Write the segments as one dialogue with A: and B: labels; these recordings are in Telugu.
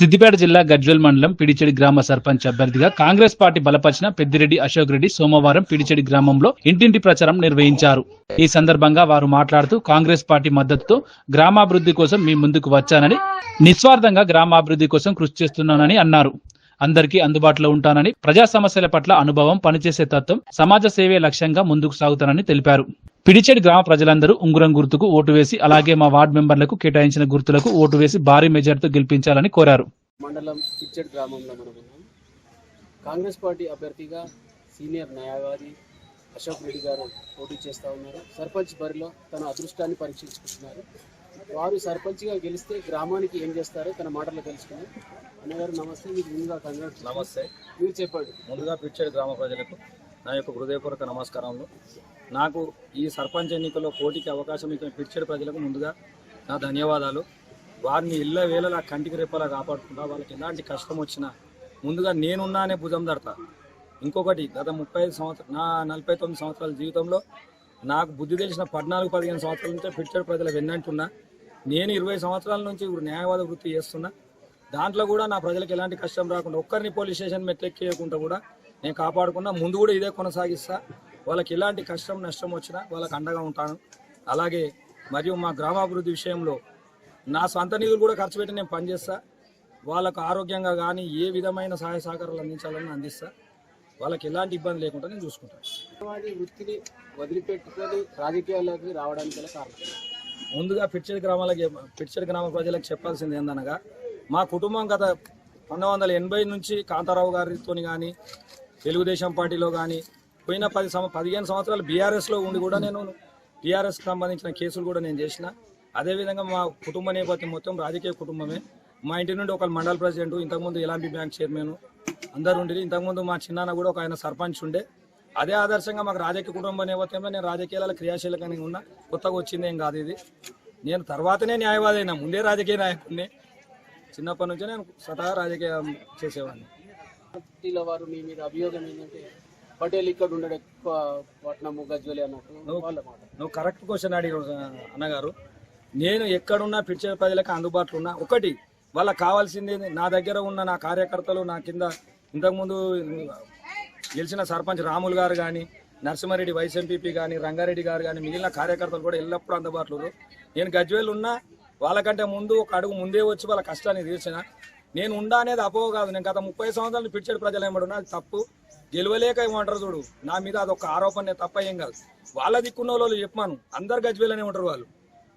A: సిద్దిపేట జిల్లా గజ్వెల్ మండలం పిడిచెడి గ్రామ సర్పంచ్ అభ్యర్థిగా కాంగ్రెస్ పార్టీ బలపరిచిన పెద్దిరెడ్డి అశోక్ రెడ్డి సోమవారం పిడిచెడి గ్రామంలో ఇంటింటి ప్రచారం నిర్వహించారు. ఈ సందర్భంగా వారు మాట్లాడుతూ కాంగ్రెస్ పార్టీ మద్దతుతో గ్రామాభివృద్ధి కోసం మీ ముందుకు వచ్చానని నిస్వార్థంగా గ్రామాభివృద్ధి కోసం కృషి చేస్తున్నానని అన్నారు. అందరికీ అందుబాటులో ఉంటానని ప్రజా సమస్యల పట్ల అనుభవం పనిచేసే తత్వం సమాజ సేవే లక్ష్యంగా ముందుకు సాగుతానని తెలిపారు. పిడిచెడ్ గ్రామ ప్రజలందరూ ఉంగురం గుర్తుకు ఓటు వేసి అలాగే మా వార్డు మెంబర్లకు కేటాయించిన గుర్తులకు ఓటు వేసి భారీ మెజార్టీతో గెలిపించాలని కోరారు.
B: మండలం పిడిచెడ్ గ్రామంలో మనం కాంగ్రెస్ పార్టీ అభ్యర్థిగా సీనియర్ న్యాయవాది అశోక్ రెడ్డి గారు పోటీ చేస్తూ ఉన్నారు. సర్పంచ్ బరిలో తన అదృష్టాన్ని పరీక్షించుకుంటున్నారు. వారు సర్పంచ్గా గెలిస్తే గ్రామానికి ఏం చేస్తారో తన మాటలు తెలుసుకుని అన్నగారు నమస్తే. మీకు ముందుగా కంగ్రాట్స్.
C: నమస్తే.
B: మీరు చెప్పండి.
C: ముందుగా పిచ్చేడు గ్రామ ప్రజలకు నా యొక్క హృదయపూర్వక నమస్కారములు. నాకు ఈ సర్పంచ్ ఎన్నికల్లో పోటీకి అవకాశం ఇచ్చిన పిచ్చేడు ప్రజలకు ముందుగా నా ధన్యవాదాలు. వారిని ఇళ్ళ వేళలా కంటికి రెప్పలా కాపాడుకుంటా వాళ్ళకి ఎలాంటి కష్టం వచ్చినా ముందుగా నేనున్నా అనే భుజం దడతా ఇంకొకటి గత ముప్పై ఐదు సంవత్సరం నా నలభై తొమ్మిది సంవత్సరాల జీవితంలో నాకు బుద్ధి తెలిసిన పద్నాలుగు పదిహేను సంవత్సరాల నుంచే పిచ్చేడు ప్రజల వెన్నంటున్నా. నేను ఇరవై సంవత్సరాల నుంచి న్యాయవాద వృత్తి చేస్తున్నా. దాంట్లో కూడా నా ప్రజలకు ఎలాంటి కష్టం రాకుండా ఒక్కరిని పోలీస్ స్టేషన్ మెట్లెక్కియకుండా కూడా నేను కాపాడుకున్నా. ముందు కూడా ఇదే కొనసాగిస్తా. వాళ్ళకి ఎలాంటి కష్టం నష్టం వచ్చినా వాళ్ళకి అండగా ఉంటాను. అలాగే మరియు మా గ్రామాభివృద్ధి విషయంలో నా సొంత నిధులు కూడా ఖర్చు పెట్టి నేను పనిచేస్తా. వాళ్ళకు ఆరోగ్యంగా కానీ ఏ విధమైన సహాయ సహకారాలు అందించాలని అందిస్తా. వాళ్ళకి ఎలాంటి ఇబ్బంది లేకుండా నేను చూసుకుంటాను.
B: వృత్తిని వదిలిపెట్టుకొని రాజకీయాల్లోకి రావడానికి
C: ముందుగా పిచ్చడి గ్రామాలకి పిచ్చడి గ్రామ ప్రజలకు చెప్పాల్సింది ఏందనగా మా కుటుంబం గత పంతొమ్మిది వందల ఎనభై నుంచి కాంతారావు గారితో కానీ తెలుగుదేశం పార్టీలో కానీ పోయిన పది సంవ పదిహేను సంవత్సరాలు బీఆర్ఎస్లో ఉండి కూడా నేను టీఆర్ఎస్కి సంబంధించిన కేసులు కూడా నేను చేసిన. అదేవిధంగా మా కుటుంబ నేపథ్యం మొత్తం రాజకీయ కుటుంబమే. మా ఇంటి నుండి ఒక మండల ప్రెసిడెంట్ ఇంతకుముందు ఎలాంటి బ్యాంక్ చైర్మన్ అందరు ఉండేది ఇంతకుముందు మా చిన్నాన్న కూడా ఒక ఆయన సర్పంచ్ ఉండే. అదే ఆదర్శంగా మాకు రాజకీయ కుటుంబ నేపథ్యంలో నేను రాజకీయాల క్రియాశీలకంగా ఉన్నా. కొత్తగా వచ్చిందేం కాదు ఇది. నేను తర్వాతనే న్యాయవాదైనా ముందే రాజకీయ నాయకుడిని. చిన్నప్పటి నుంచే నేను స్వతహా రాజకీయం చేసేవాడిని
B: పార్టీల వారు మీ మీద అభియోగం ఏంటంటే పటేల్ ఇక్కడ ఉండడు ఎక్కువ పట్నము గజ్వలి అన్నట్టు
C: నువ్వు కరెక్ట్ క్వశ్చన్ అడిగావు అన్నగారు నేను ఎక్కడున్నా పిచ్చే ప్రజలకు అందుబాటులో ఉన్నా ఒకటి వాళ్ళకి కావాల్సింది? నా దగ్గర ఉన్న నా కార్యకర్తలు నా కింద ఇంతకుముందు గెలిచిన సర్పంచ్ రాములు గారు కానీ నరసింహారెడ్డి వైస్ ఎంపీపీ కానీ రంగారెడ్డి గారు కానీ మిగిలిన కార్యకర్తలు కూడా ఎల్లప్పుడూ అందుబాటులో. నేను గజ్వేల్ ఉన్నా వాళ్ళకంటే ముందు ఒక అడుగు ముందే వచ్చి వాళ్ళ కష్టాన్ని తీర్చిన. నేను ఉండా అనేది అపోహ కాదు. నేను గత ముప్పై సంవత్సరాలు పిడిచాడు ప్రజలు ఏమడున్నా తప్పు. గెలవలేక ఏమంటారు చూడు. నా మీద అదొక ఆరోపణ తప్ప ఏం కాదు. వాళ్ళ దిక్కున్న వాళ్ళు చెప్పాను. అందరు గజ్వేలనే ఉంటారు వాళ్ళు.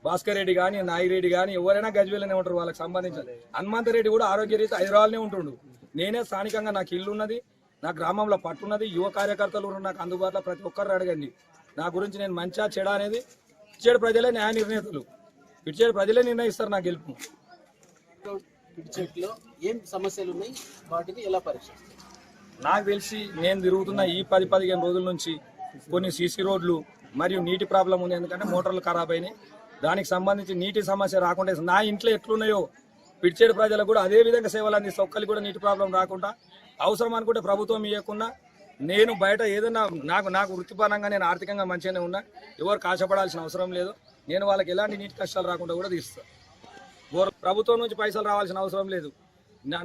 C: భాస్కర్ రెడ్డి కానీ నాగిరెడ్డి కానీ ఎవరైనా గజ్వేలనే ఉంటారు వాళ్ళకి సంబంధించిన. హనుమంత రెడ్డి కూడా ఆరోగ్య రీతి హైదరాబాద్నే ఉంటుండు. నేనే స్థానికంగా నాకు ఇల్లు ఉన్నది నా గ్రామంలో పట్టున్నది యువ కార్యకర్తలు నాకు అందుబాటులో ప్రతి ఒక్కరు అడగండి. నా గురించి నేను మంచిగా చెడ అనేది చెడు ప్రజలే న్యాయ నిర్ణేతలు. ఇచ్చేడు ప్రజలే నిర్ణయిస్తారు నా గెలుపు.
B: పిడిచెట్లో ఏం సమస్యలు ఉన్నాయి? వాటిని ఎలా పరీక్షిస్తారు?
C: నాకు తెలిసి నేను తిరుగుతున్న ఈ పది పదిహేను రోజుల నుంచి కొన్ని సీసీ రోడ్లు మరియు నీటి ప్రాబ్లం ఉంది. ఎందుకంటే మోటార్లు ఖరాబ్ అయినాయి. దానికి సంబంధించి నీటి సమస్య రాకుండా నా ఇంట్లో ఎట్లున్నాయో పిడిచేడు ప్రజలకు కూడా అదే విధంగా సేవలు అందిస్తే ఒక్కరికి కూడా నీటి ప్రాబ్లం రాకుండా అవసరం అనుకుంటే ప్రభుత్వం ఇవ్వకుండా నేను బయట ఏదైనా నాకు నాకు వృత్తిపరంగా నేను ఆర్థికంగా మంచిగానే ఉన్నా. ఎవరు కాశపడాల్సిన అవసరం లేదు. నేను వాళ్ళకి ఎలాంటి నీటి కష్టాలు రాకుండా కూడా తీస్తాను ప్రభుత్వం నుంచి పైసలు రావాల్సిన అవసరం లేదు.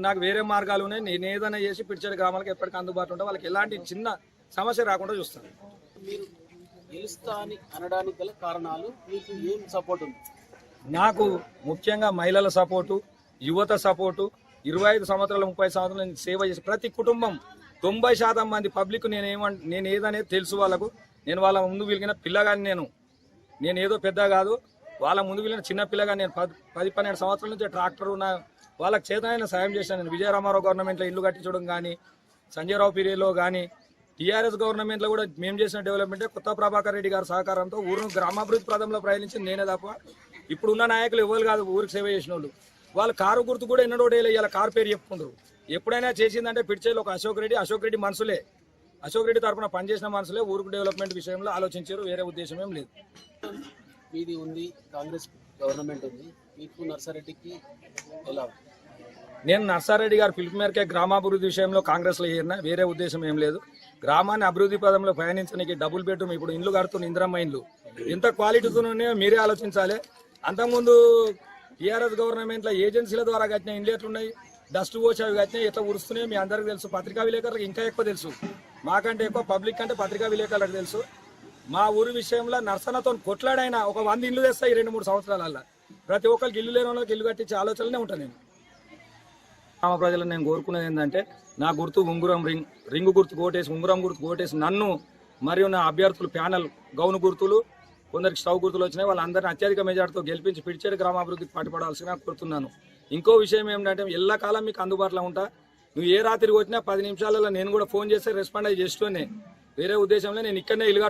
C: నాకు వేరే మార్గాలు ఉన్నాయి. నేను ఏదైనా చేసి పిడిచేడు గ్రామాలకు ఎప్పటికీ అందుబాటులో ఉంటే. వాళ్ళకి ఎలాంటి చిన్న సమస్య రాకుండా చూస్తాను
B: మీరు గెలుస్తా అని అనడానికి గల కారణాలు మీకు ఏం సపోర్ట్ ఉంది?
C: నాకు ముఖ్యంగా మహిళల సపోర్టు యువత సపోర్టు ఇరవై ఐదు సంవత్సరాలు ముప్పై సంవత్సరాలు నేను సేవ చేసి ప్రతి కుటుంబం తొంభై శాతం మంది పబ్లిక్ నేను ఏమంట నేను ఏదనేది తెలుసు వాళ్ళకు నేను వాళ్ళ ముందు వెలిగిన పిల్లగాని నేను నేను ఏదో పెద్ద కాదు. వాళ్ళ ముందు వెళ్ళిన చిన్నపిల్లగా నేను పది పది పన్నెండు సంవత్సరాల నుంచి ట్రాక్టర్ ఉన్న వాళ్ళకి చేతనైన సాయం చేశాను. నేను విజయరామారావు గవర్నమెంట్లో ఇల్లు కట్టించడం కానీ సంజయరావు పీరియడ్లో కానీ టీఆర్ఎస్ గవర్నమెంట్లో కూడా మేము చేసిన డెవలప్మెంటే కొత్త ప్రభాకర్ రెడ్డి గారి సహకారంతో ఊరు గ్రామాభివృద్ధి ప్రదంలో ప్రయాణించింది నేనే తప్ప ఇప్పుడున్న నాయకులు ఎవరు కాదు ఊరికి సేవ చేసిన వాళ్ళు వాళ్ళు కారు గుర్తు కూడా ఎన్నడో డేలు ఇవాళ కారు పేరు చెప్పుకుంటారు ఎప్పుడైనా చేసిందంటే పిడిచేలో ఒక అశోక్ రెడ్డి అశోక్ రెడ్డి మనసులే. అశోక్ రెడ్డి తరఫున పనిచేసిన మనసులే ఊరికి డెవలప్మెంట్ విషయంలో ఆలోచించారు. వేరే ఉద్దేశం ఏం లేదు.
B: మీది ఉంది కాంగ్రెస్ గవర్నమెంట్ ఉంది. మీకు నర్సారెడ్డికి ఎలా?
C: నేను నర్సారెడ్డి గారి పిలుపు మేరకే గ్రామాభివృద్ధి విషయంలో కాంగ్రెస్లో చేరిన వేరే ఉద్దేశం ఏం లేదు. గ్రామాన్ని అభివృద్ధి పదంలో పయనించడానికి డబుల్ బెడ్రూమ్ ఇప్పుడు ఇండ్లు కడుతున్న ఇందిరమ్మ ఇండ్లు. ఎంత క్వాలిటీతో ఉన్నాయో మీరే ఆలోచించాలి. అంతకుముందు టీఆర్ఎస్ గవర్నమెంట్లో ఏజెన్సీల ద్వారా కట్టిన ఇండ్లు ఎట్లున్నాయి? డస్ట్ పోసి అవి కట్టినా ఎట్లా ఉరుస్తున్నాయో మీ అందరికీ తెలుసు. పత్రికా విలేకరులకు ఇంకా ఎక్కువ తెలుసు. మాకంటే ఎక్కువ పబ్లిక్ అంటే పత్రికా విలేకరులకు తెలుసు. మా ఊరి విషయంలో నర్సనతో కొట్లాడైనా ఒక వంద ఇల్లు తెస్తాయి ఈ రెండు మూడు సంవత్సరాలల్లో. ప్రతి ఒక్కరికి ఇల్లు లేని వాళ్ళకి ఇల్లు కట్టించే ఆలోచనలే ఉంటాను నేను. గ్రామ ప్రజలను నేను కోరుకునేది ఏంటంటే నా గుర్తు ఉంగురం రింగ్ రింగు గుర్తు కోటేసి ఉంగురం గుర్తు కోటేసి నన్ను మరియు నా అభ్యర్థులు ప్యానల్ గౌను గుర్తులు కొందరికి స్టవ్ గుర్తులు వచ్చినాయి వాళ్ళందరినీ అత్యధిక మెజార్టీతో గెలిపించి పిడిచేడు గ్రామాభివృద్ధికి పట్టుబడాల్సిన కోరుతున్నాను. ఇంకో విషయం ఏంటంటే ఎల్లకాలం మీకు అందుబాటులో ఉంటా. నువ్వు ఏ రాత్రికి వచ్చినా పది నిమిషాలలో నేను కూడా ఫోన్ చేస్తే రెస్పాండ్ అయ్యి చేస్తూనే. వేరే ఉద్దేశంలో నేను ఇక్కడనే ఇల్లు